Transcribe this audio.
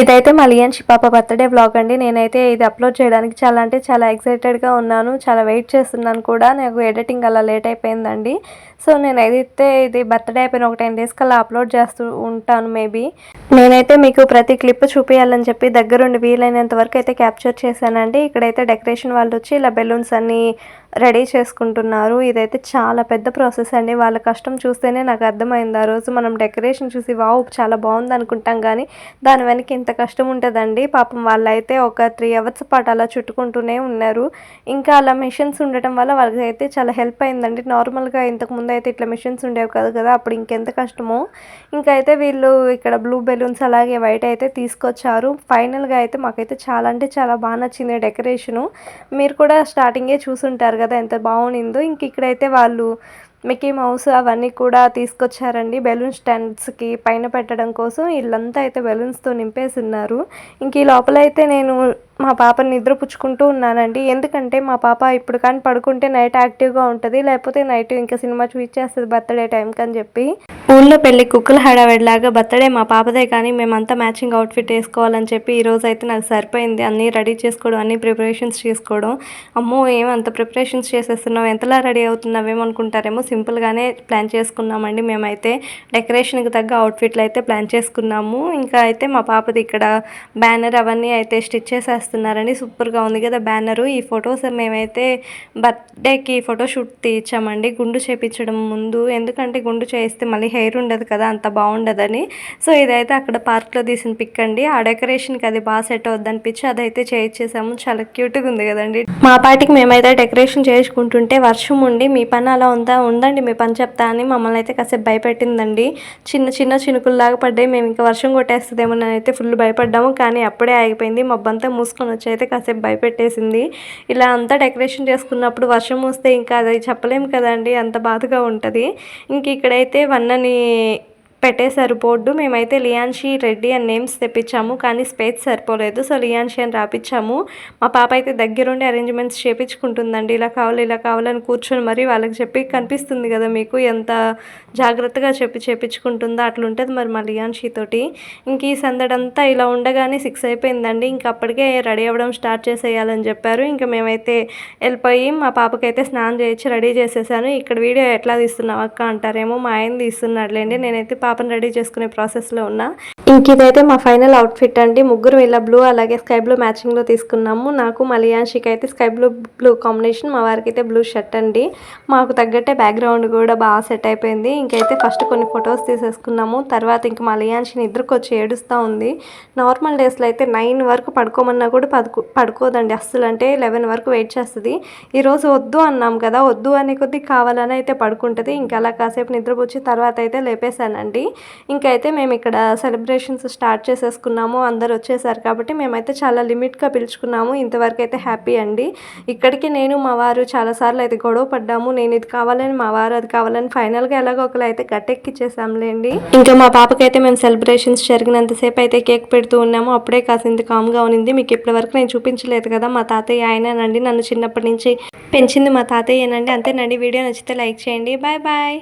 ఇదైతే మలియన్ పాప birthday vlog అండి. నేనైతే ఇది అప్లోడ్ చేయడానికి చాలా అంటే చాలా ఎక్సైటెడ్గా ఉన్నాను. చాలా వెయిట్ చేస్తున్నాను కూడా. నాకు ఎడిటింగ్ అలా లేట్ అయిపోయిందండి. సో నేను అయితే ఇది బర్త్డే అయిపోయిన ఒక టెన్ డేస్ కల్లా అప్లోడ్ చేస్తూ ఉంటాను మేబీ నేనైతే మీకు ప్రతి క్లిప్ చూపించాలని చెప్పి దగ్గరుండి వీలైనంత వరకు అయితే క్యాప్చర్ చేశానండి. ఇక్కడైతే డెకరేషన్ వాళ్ళు వచ్చి ఇలా బెలూన్స్ అన్ని రెడీ చేసుకుంటున్నారు. ఇదైతే చాలా పెద్ద ప్రాసెస్ అండి. వాళ్ళ కష్టం చూస్తేనే నాకు అర్థమైంది. ఆ రోజు మనం డెకరేషన్ చూసి వావ్ చాలా బాగుంది అనుకుంటాం కానీ దాని వెనక ఇంత కష్టం ఉంటుందండి పాపం వాళ్ళైతే ఒక త్రీ అవర్స్ పాటు అలా చుట్టుకుంటూనే ఉన్నారు. ఇంకా అలా మిషన్స్ ఉండటం వల్ల వాళ్ళకి అయితే చాలా హెల్ప్ అయిందండి. నార్మల్గా ఇంతకు ముందు అయితే ఇట్లా మిషన్స్ ఉండేవి కాదు కదా అప్పుడు ఇంకెంత కష్టమో. ఇంకా అయితే వీళ్ళు ఇక్కడ బ్లూ బెలూన్స్ అలాగే వైట్ అయితే తీసుకొచ్చారు. ఫైనల్గా అయితే మాకైతే చాలా అంటే చాలా బాగా నచ్చింది డెకరేషను. మీరు కూడా స్టార్టింగే చూసుంటారు కదా ఎంత బాగుండిందో ఇంక ఇక్కడైతే వాళ్ళు మిక్కీ మౌస్ అవన్నీ కూడా తీసుకొచ్చారండి. బెలూన్ స్టాండ్స్కి పైన పెట్టడం కోసం. వీళ్ళంతా అయితే బెలూన్స్తో నింపేసి ఉన్నారు ఇంక ఈ లోపల అయితే నేను మా పాపని నిద్రపుచ్చుకుంటూ ఉన్నానండి. ఎందుకంటే మా పాప ఇప్పుడు కానీ పడుకుంటే నైట్ యాక్టివ్గా ఉంటుంది లేకపోతే నైట్ ఇంకా సినిమా చూపించేస్తుంది బర్త్డే టైంకి అని చెప్పి. ఊళ్ళో పెళ్ళి కుక్కల హడావిడిలాగా బర్త్డే మా పాపదే కానీ మేమంతా మ్యాచింగ్ అవుట్ఫిట్ వేసుకోవాలని చెప్పి ఈ రోజు అయితే నాకు సరిపోయింది. అన్నీ రెడీ చేసుకోవడం అన్ని ప్రిపరేషన్స్ చేసుకోవడం. అమ్మో ఏమంత ప్రిపరేషన్స్ చేసేస్తున్నాం ఎంతలా రెడీ అవుతున్నావేమనుకుంటారేమో సింపుల్గానే ప్లాన్ చేసుకున్నామండి. మేమైతే డెకరేషన్కి తగ్గ అవుట్ఫిట్లు అయితే ప్లాన్ చేసుకున్నాము. ఇంకా అయితే మా పాపది ఇక్కడ బ్యానర్ అవన్నీ అయితే స్టిచ్ చేస్తున్నారని సూపర్గా ఉంది కదా బ్యానరు. ఈ ఫొటోస్ మేమైతే బర్త్డేకి ఫోటోషూట్ తీయించామండి. గుండు చేపించడం ముందు. ఎందుకంటే గుండు చేయిస్తే మళ్ళీ హెయిర్ ఉండదు కదా అంత బాగుండదని. సో ఇదైతే అక్కడ పార్క్లో తీసిన పిక్ అండి. ఆ డెకరేషన్కి అది బాగా సెట్ అవుద్ది అనిపించి అదైతే చేయించేసాము చాలా క్యూట్గా ఉంది కదండి. మా పాటికి మేమైతే డెకరేషన్ చేసుకుంటుంటే వర్షం ఉండి మీ పని అలా ఉందా? ఉందండి మీ పని చెప్తా అని మమ్మల్ని అయితే కాసేపు భయపెట్టిందండి. చిన్న చిన్న చినుకుల్లాగా పడ్డాయి. మేము ఇంకా వర్షం కొట్టేస్తుందేమో అయితే ఫుల్ భయపడ్డాము. కానీ అప్పుడే ఆగిపోయింది. మబ్బంతా మూసుకొని వచ్చి అయితే కాసేపు భయపెట్టేసింది. ఇలా అంతా డెకరేషన్ చేసుకున్నప్పుడు వర్షం వస్తే ఇంకా అది చెప్పలేము కదండి అంత బాధగా ఉంటుంది. ఇంక ఇక్కడైతే వన్నని పెట్టేశారు బోర్డు. మేమైతే లియాన్షి రెడ్డి అని నేమ్స్ తెప్పించాము కానీ స్పేస్ సరిపోలేదు. సో లియాన్షి అని రాపించాము మా పాప అయితే దగ్గరుండి అరేంజ్మెంట్స్ చేపించుకుంటుందండి. ఇలా కావాలి ఇలా కావాలని కూర్చొని మరి వాళ్ళకి చెప్పి కనిపిస్తుంది కదా మీకు ఎంత జాగ్రత్తగా చెప్పి చేపించుకుంటుందో అట్లుంటుంది మరి మా లియాన్షి తోటి. ఇంక ఈ సందడంతా ఇలా ఉండగానే సిక్స్ అయిపోయిందండి. ఇంక అప్పటికే రెడీ అవ్వడం స్టార్ట్ చేసేయాలని చెప్పారు. ఇంకా మేమైతే వెళ్ళిపోయి మా పాపకైతే స్నానం చేయించి రెడీ చేసేసాను. ఇక్కడ వీడియో ఎట్లా తీస్తున్నావు అక్క అంటారేమో మా ఆయన తీస్తున్నాడులేండి. నేనైతే పాప పాపను రెడీ చేసుకునే ప్రాసెస్లో ఉన్నా ఇంక ఇదైతే మా ఫైనల్ అవుట్ఫిట్ అండి. ముగ్గురు ఇలా బ్లూ అలాగే స్కై బ్లూ మ్యాచింగ్లో తీసుకున్నాము. నాకు మలయాన్షికి అయితే స్కై బ్లూ బ్లూ కాంబినేషన్ మా వారికి అయితే బ్లూ షర్ట్ అండి. మాకు తగ్గట్టే బ్యాక్గ్రౌండ్ కూడా బాగా సెట్ అయిపోయింది. ఇంకైతే ఫస్ట్ కొన్ని ఫొటోస్ తీసేసుకున్నాము. తర్వాత ఇంక మలయాన్షిని నిద్రకు వచ్చి ఏడుస్తూ ఉంది. నార్మల్ డేస్లో అయితే నైన్ వరకు పడుకోమన్నా కూడా పడుకో పడుకోదండి. అస్సలు అంటే లెవెన్ వరకు వెయిట్ చేస్తుంది. ఈరోజు వద్దు అన్నాం కదా. వద్దు అనే కొద్దీ కావాలని అయితే పడుకుంటుంది. ఇంకా అలా కాసేపు నిద్రపోచ్చి తర్వాత అయితే లేపేశానండి. ఇంకైతే మేము ఇక్కడ సెలబ్రేషన్ సెలబ్రేషన్స్ స్టార్ట్ చేసేసుకున్నాము. అందరు వచ్చేసారు కాబట్టి మేమైతే చాలా లిమిట్గా పిలుచుకున్నాము. ఇంతవరకు అయితే హ్యాపీ అండి. ఇక్కడికి నేను మా వారు చాలాసార్లు అయితే గొడవ పడ్డాము. నేను ఇది కావాలని మా వారు అది కావాలని ఫైనల్గా ఎలాగో ఒకరు అయితే గట్టెక్కిచ్చేసాంలేండి ఇంకా మా పాపకైతే మేము సెలబ్రేషన్స్ జరిగినంతసేపు అయితే కేక్ పెడుతూ ఉన్నాము. అప్పుడే కాసింది కామ్గా ఉన్నింది. మీకు ఇప్పటి వరకు నేను చూపించలేదు కదా మా తాతయ్య ఆయననండి. నన్ను చిన్నప్పటి నుంచి పెంచింది మా తాతయ్యనండి. అంతేనండి. వీడియో నచ్చితే లైక్ చేయండి. Bye bye.